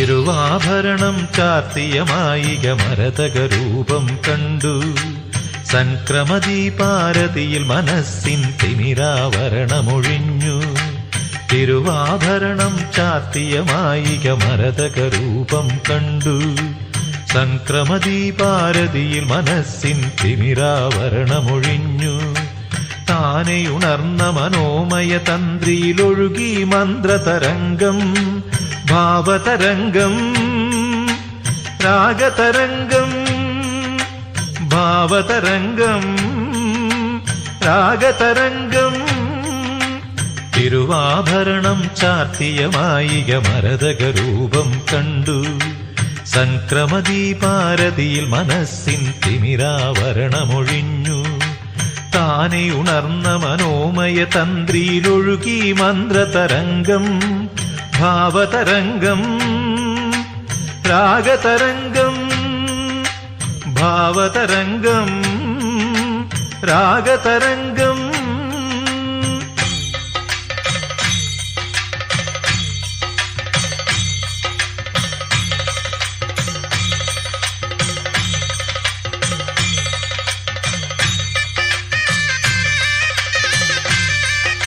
തിരുവാഭരണം ചാർത്തിയ മായിക മരതക രൂപം കണ്ടു. സംക്രമദീപാരതിയിൽ മനസ്സിൻ തിമിരാവരണമൊഴിഞ്ഞു. തിരുവാഭരണം ചാർത്തിയ മായിക മരതക രൂപം കണ്ടു. സംക്രമദീപാരതിയിൽ മനസ്സിൻ തിമിരാവരണമൊഴിഞ്ഞു. താനെയുണർന്ന മനോമയ തന്ത്രിയിലൊഴുകി മന്ത്രതരംഗം. ഭാവതരംഗം രാഗതരംഗം ഭാവതരംഗം രാഗതരംഗം. തിരുവാഭരണം ചാർത്തിയ മായിക മരതക രൂപം കണ്ടു. സംക്രമദീപാരതിയിൽ മനസ്സിൻ തിമിരാവരണമൊഴിഞ്ഞു. താനെ ഉണർന്ന മനോമയ തന്ത്രിയിലൊഴുകി മന്ത്രതരംഗം भावतरङ्गम् रागतरङ्गम् भावतरङ्गम् रागतरङ्गम्।